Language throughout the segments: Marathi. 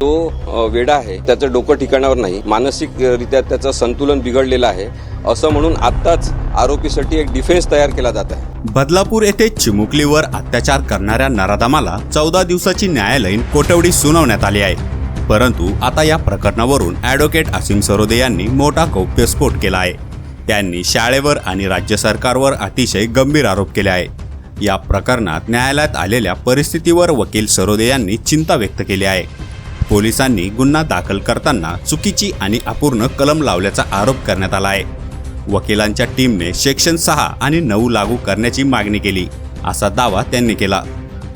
तो वेडा आहे त्याचं डोकं ठिकाणावर नाही. मानसिकरित्या त्याचं संतुलन बिघडलेलं आहे. असं म्हणून आत्ताच आरोपीसाठी एक डिफेन्स तयार केला जात आहे. बदलापूर येथे चिमुकलीवर अत्याचार करणाऱ्या नराधमाला चौदा दिवसाची न्यायालयीन कोठवडी सुनावण्यात आली आहे. परंतु आता या प्रकरणावरून ॲडव्होकेट असीम सरोदे यांनी मोठा गौप्यस्फोट केला आहे. त्यांनी शाळेवर आणि राज्य सरकारवर अतिशय गंभीर आरोप केले आहे या प्रकरणात न्यायालयात आलेल्या परिस्थितीवर वकील सरोदे यांनी चिंता व्यक्त केली आहे. पोलिसांनी गुन्हा दाखल करताना चुकीची आणि अपूर्ण कलम लावल्याचा आरोप करण्यात आला आहे. वकिलांच्या टीमने सेक्शन सहा आणि नऊ लागू करण्याची मागणी केली असा दावा त्यांनी केला.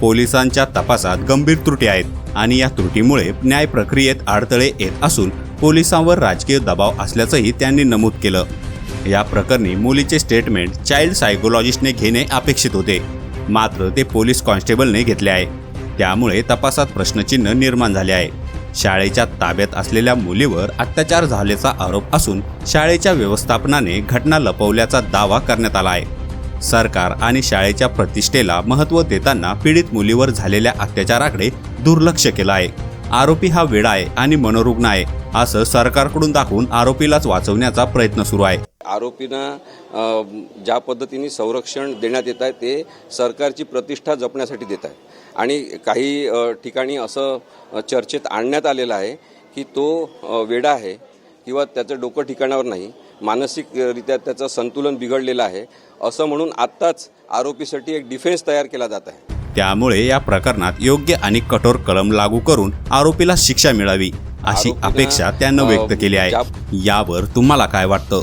पोलिसांच्या तपासात गंभीर त्रुटी आहेत आणि या त्रुटीमुळे न्याय प्रक्रियेत अडथळे येत असून पोलिसांवर राजकीय दबाव असल्याचंही त्यांनी नमूद केलं. या प्रकरणी मुलीचे स्टेटमेंट चाइल्ड सायकोलॉजिस्टने घेणे अपेक्षित होते. मात्र ते पोलीस कॉन्स्टेबलने घेतले आहे. त्यामुळे तपासात प्रश्नचिन्ह निर्माण झाले आहे. शाळेच्या ताब्यात असलेल्या मुलीवर अत्याचार झाल्याचा आरोप असून शाळेच्या व्यवस्थापनाने घटना लपवल्याचा दावा करण्यात आला आहे. सरकार आणि शाळेच्या प्रतिष्ठेला महत्त्व देताना पीडित मुलीवर झालेल्या अत्याचाराकडे दुर्लक्ष केलं आहे. आरोपी हा वेडा आहे आणि मनोरुग्ण आहे असं सरकारकडून दाखवून आरोपीलाच वाचवण्याचा प्रयत्न सुरू आहे. आरोपींना ज्या पद्धतीने संरक्षण देण्यात येत आहे ते सरकारची प्रतिष्ठा जपण्यासाठी देत आहे. आणि काही ठिकाणी असं चर्चेत आणण्यात आलेलं आहे की तो वेडा आहे किंवा त्याचं डोकं ठिकाणावर नाही मानसिकरित्या त्याचं संतुलन बिघडलेलं आहे असं म्हणून आत्ताच आरोपीसाठी एक डिफेन्स तयार केला जात आहे. त्यामुळे या प्रकरणात योग्य आणि कठोर कलम लागू करून आरोपीला शिक्षा मिळावी अशी अपेक्षा त्यानं व्यक्त केली आहे. यावर तुम्हाला काय वाटतं?